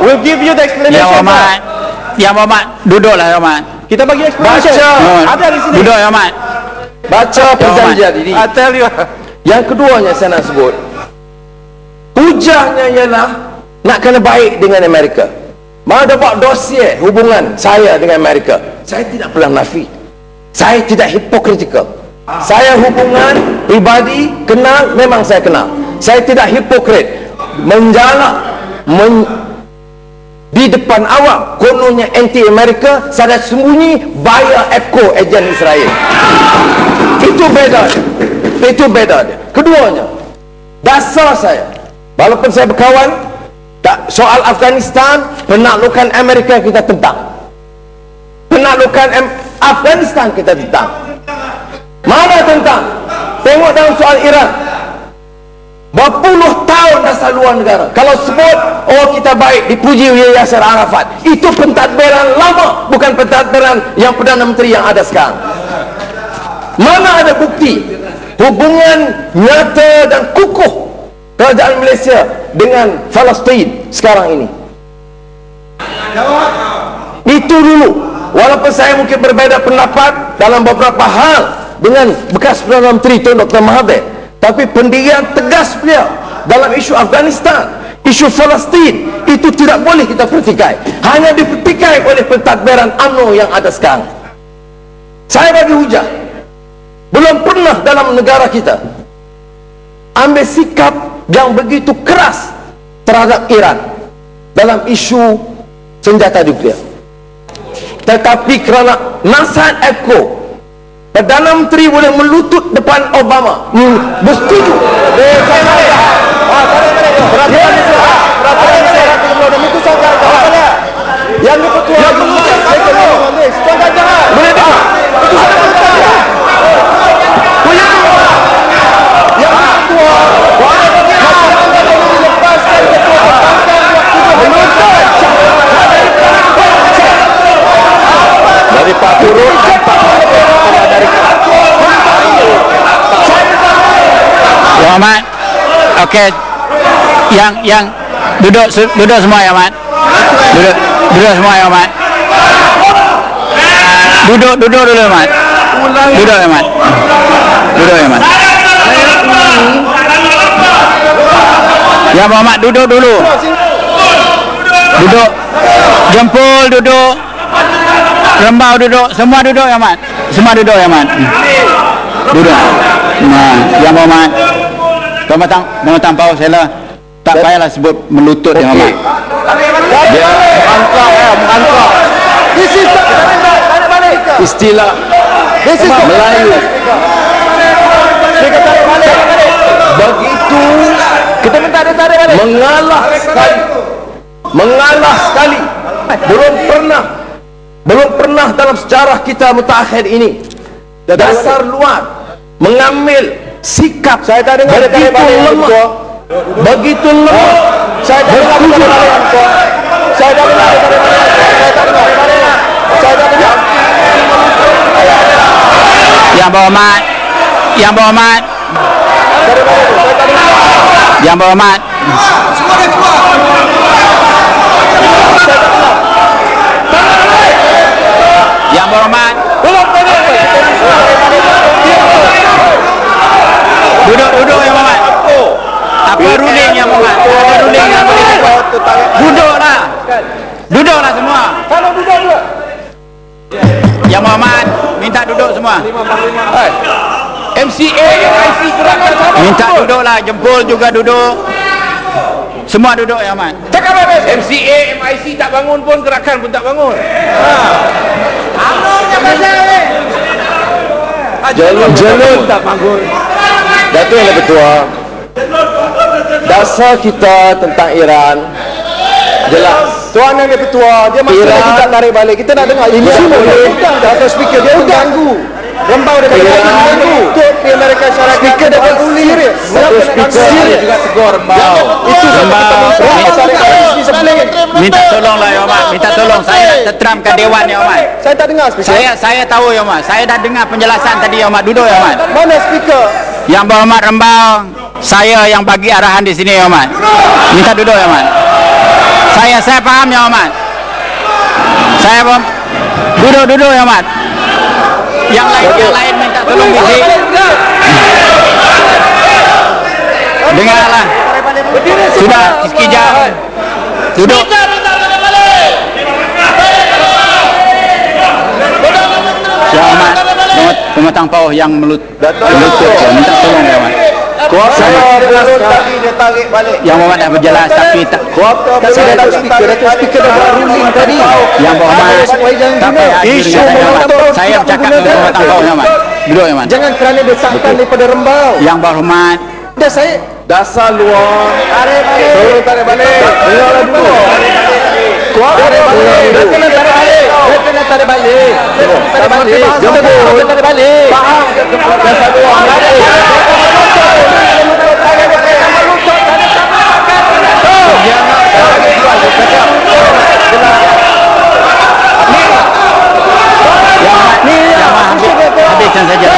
We'll give you the explanation. Yang Hormat. Yang Hormat duduklah Yang Hormat. Kita bagi explanation. Baca. Ada di sini. Duduk Yang Hormat. Baca perjanjian ini. I tell you. Yang keduanya saya nak sebut. Hujahnya ialah nak kena baik dengan Amerika. Mana buat dossier hubungan saya dengan Amerika. Saya tidak pernah nafi. Saya tidak hipokritikal. Saya hubungan pribadi kenal memang saya kenal. Saya tidak hipokrit. Menjalak men, di depan awam kononnya anti Amerika saya sembunyi bayar EPCO ejen Israel. Itu beda itu beda dia. Keduanya dasar saya walaupun saya berkawan tak soal Afghanistan penaklukan Amerika kita tentang. Penaklukan Am- Afghanistan kita tentang. Mana tentang? Tengok dalam soal Iran. Berpuluh tahun luar negara. Kalau sebut Oh kita baik Dipuji oleh Yasser Arafat. Itu pentadbiran lama Bukan pentadbiran Yang Perdana Menteri yang ada sekarang. Mana ada bukti Hubungan nyata dan kukuh Kerajaan Malaysia Dengan Palestin Sekarang ini? Itu dulu. Walaupun saya mungkin berbeza pendapat Dalam beberapa hal Dengan bekas Perdana Menteri Tun Dr. Mahathir Tapi pendirian tegas beliau Dalam isu Afghanistan Isu Palestin Itu tidak boleh kita pertikai. Hanya dipertikai oleh pentadbiran UMNO yang ada sekarang. Saya bagi hujah. Belum pernah dalam negara kita Ambil sikap yang begitu keras Terhadap Iran Dalam isu senjata nuklear. Tetapi kerana nasihat EPCO Perdana Menteri boleh melutut depan Obama. Bersetuju tak turun Ya Mat. Okey. Yang yang. Duduk duduk semua ya Mat. Duduk duduk semua ya Mat. Duduk duduk dulu ya Mat. Duduk ya Mat. Duduk ya Mat. Ya Muhammad duduk dulu. Duduk. Jempol duduk. Rembau duduk. Semua duduk Yang Mat. Semua duduk Yang Mat. Hmm. Duduk. Nah, Yang Muhammad. Kau matang, matang pau saya tak payahlah sebut melutut Yang Muhammad. dia mengantar ya mengantar this is istilah this is Melayu begitu kita minta dia tarik balik mengalah sekali mengalah sekali belum pernah belum pernah dalam sejarah kita mutakhir ini. Dasar luar mengambil sikap saya tak dengar begitu lemah. Begitu lemah. Saya tak dengar begitu lemah. Saya tak dengar saya tak dengar saya tak dengar. Yang berhormat. Yang berhormat. Yang berhormat. Yang berhormat. Duduk duduk yang berhormat. Apa ruling yang berhormat? Ada ruling yang dibuat. Duduklah. Duduklah semua. kalau duduk dulu Yang berhormat minta duduk semua. MCA IC gerakan Minta duduklah, jempol juga duduk. Semua duduk yang aman. Cakap habis MCA MIC tak bangun pun gerakan pun tak bangun Anongnya pasal ni Jalur Jalur tak bangun Datuk yang lebih tua Dasar kita tentang Iran Jelas Tuan yang lebih tua, dia masih lagi tak tarik balik. Kita nak dengar ini Dia semua. boleh. Atau speaker dia mengganggu. Rembau mengganggu. Untuk di Amerika Syarikat. Speaker dia buat serius. Satu speaker ada juga tegur Rembau Itu Rembau. Rembau Syarikat di sebelah. Minta tolonglah ya Mat. Minta tolong saya nak teteramkan dewan ya Mat. Saya tak dengar speaker. Saya saya tahu ya Mat. Saya dah dengar penjelasan tadi ya Mat. Duduk ya Mat. Mana speaker? Yang berhormat Rembau, saya yang bagi arahan di sini ya Mat. Minta duduk ya Mat. Saya saya faham Yang Amat. Saya pun duduk duduk Yang Amat. Yang lain yang lain minta tolong bisik. Dengarlah. Sudah sekejap. Duduk. Yang Amat. Pemat- Pematang pauh yang melut melutut. Minta tolong Yang Amat. Kuasa. Saya tarik balik. Yang Muhammad dah berjelas tapi tak Kuasa Saya dah speaker, dah speaker dah buat ruling tadi. yang Muhammad tak payah adil Isu Muhammad. Muhammad Saya bercakap dengan Pematang pauh Yang Muhammad. Duduk Muhammad. Jangan kerana desakkan daripada rembau. Yang berhormat Dah saya Dasar luar. tarik balik. Turun tarik balik. Dengarlah dulu. Kuasa Tarik balik. Dia kena tarik balik. Dia kena tarik balik. Tarik balik. Dia kena tarik balik. Faham dasar luar. Yang habiskan saja.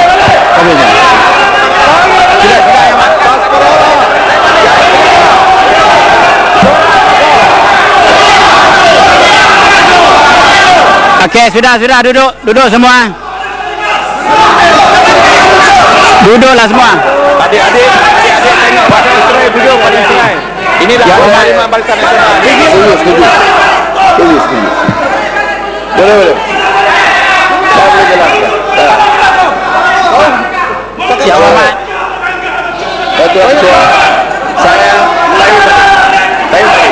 Yang Muhammad. Okey, sudah sudah duduk, duduk semua. Duduklah semua. Adik-adik, adik-adik tengok Barisan Nasional duduk Barisan Nasional. Inilah Ya, penerimaan Barisan Nasional. Setuju, setuju. Setuju, setuju. Boleh, boleh. Saya boleh jelaskan. Muhammad. Betul, betul. Saya saya saya saya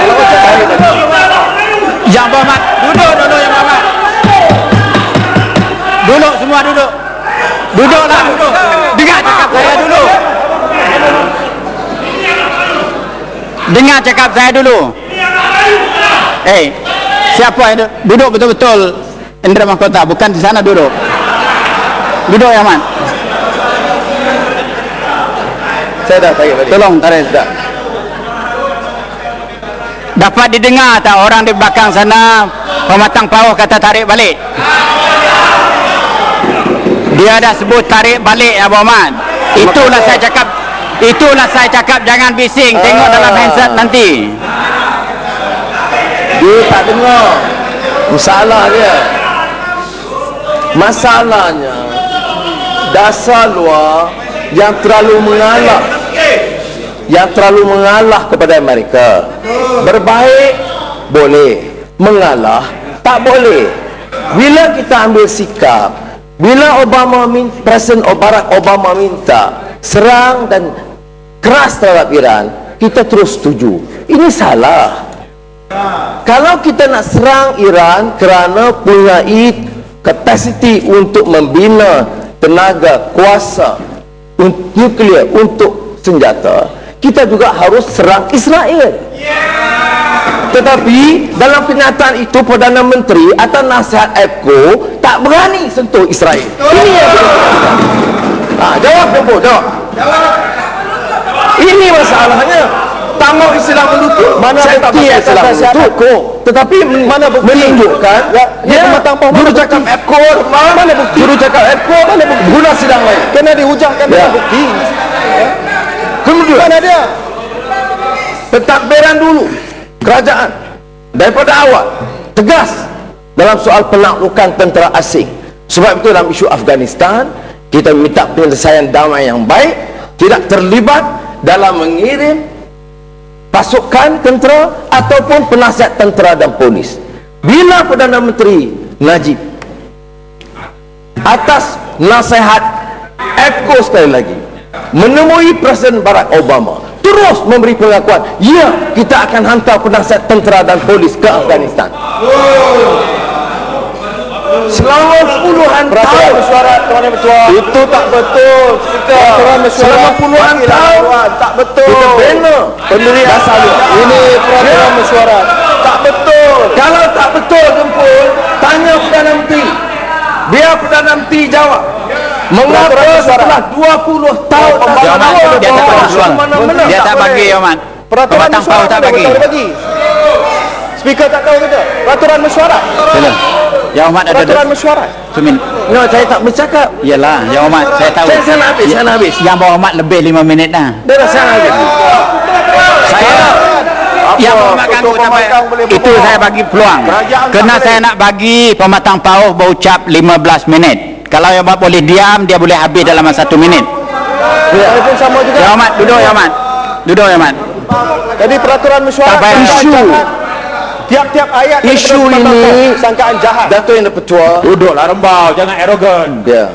Yang Muhammad. Duduk dulu Yang Muhammad. Duduk semua duduk. Duduklah duduk. Dengar cakap saya dulu. Dengar cakap saya dulu. Eh, siapa yang duduk? Duduk betul-betul. Indra Mahkota, bukan di sana duduk. Duduk Yang Muhammad. Saya dah tarik balik. Tolong tarik. Dah. Dapat didengar tak orang di belakang sana pematang pauh kata tarik balik. Dia dah sebut tarik balik Abu Ahmad. Itulah saya cakap itulah saya cakap jangan bising tengok Ah. dalam handset nanti. Dia tak dengar. Masalah dia. Masalahnya dasar luar yang terlalu mengalah yang terlalu mengalah kepada mereka. Berbaik boleh, mengalah tak boleh. Bila kita ambil sikap, bila Obama min, Presiden Barack Obama minta serang dan keras terhadap Iran, kita terus setuju. Ini salah. Kalau kita nak serang Iran kerana punya kapasiti untuk membina tenaga kuasa nuklear untuk senjata, kita juga harus serang Israel. Tetapi dalam kenyataan itu Perdana Menteri atau nasihat EPCO tak berani sentuh Israel. Ini yang kita ha, jawab Jumbo, jawab. Ini masalahnya. Tak mau Islam melutut. Mana saya tak bukti pakai atas Islam. EPCO? Tetapi mana bukti? menunjukkan Ya, ya, pematang pauh, juru mana cakap bukti? EPCO mana bukti? Juru cakap EPCO mana bukti? Guna sidang lain. Kena dihujahkan Ya. dengan bukti. Kemudian Mana dia? pentadbiran dulu. Kerajaan. Daripada awal. Tegas. Dalam soal penaklukan tentera asing. Sebab itu dalam isu Afghanistan kita minta penyelesaian damai yang baik tidak terlibat dalam mengirim pasukan tentera ataupun penasihat tentera dan polis. Bila Perdana Menteri Najib atas nasihat EPCO sekali lagi menemui Presiden Barack Obama. Terus memberi pengakuan ya kita akan hantar penasihat tentera dan polis ke Afghanistan. Selama puluhan Peraturan tahun mesyuarat Tuan Yang itu tak betul. Kita selama puluhan tahun tak betul. kita bina pendirian Dasar lu. Ini peraturan mesyuarat. tak betul. Kalau tak betul Gempul tanya Perdana Menteri. Biar Perdana Menteri jawab mengapa setelah 20 tahun Oh, dia tak bagi ruang. Dia tak bagi Muhammad. Peraturan mesyuarat tak bagi. tak bagi. Speaker tak tahu kita. Peraturan mesyuarat. Sila. Yang Muhammad ada Peraturan mesyuarat. minit. no saya tak bercakap Yalah, Yang Muhammad saya tahu. saya, saya nak habis saya nak habis Yang Muhammad lebih 5 minit dah. dah dah saya habis Saya yang tu sampai itu saya bagi peluang kerana saya nak bagi pematang pauh berucap 15 minit kalau yang buat boleh diam dia boleh habis dalam masa 1 minit Ya, pun sama juga. Yang Amat duduk Yang Amat duduk Yang Amat Jadi peraturan mesyuarat Tak payah. isu Tiap-tiap ayat Isu ini- sangkaan jahat. Dato' Yang Di-Pertua Duduklah rembau, jangan arogan. Ya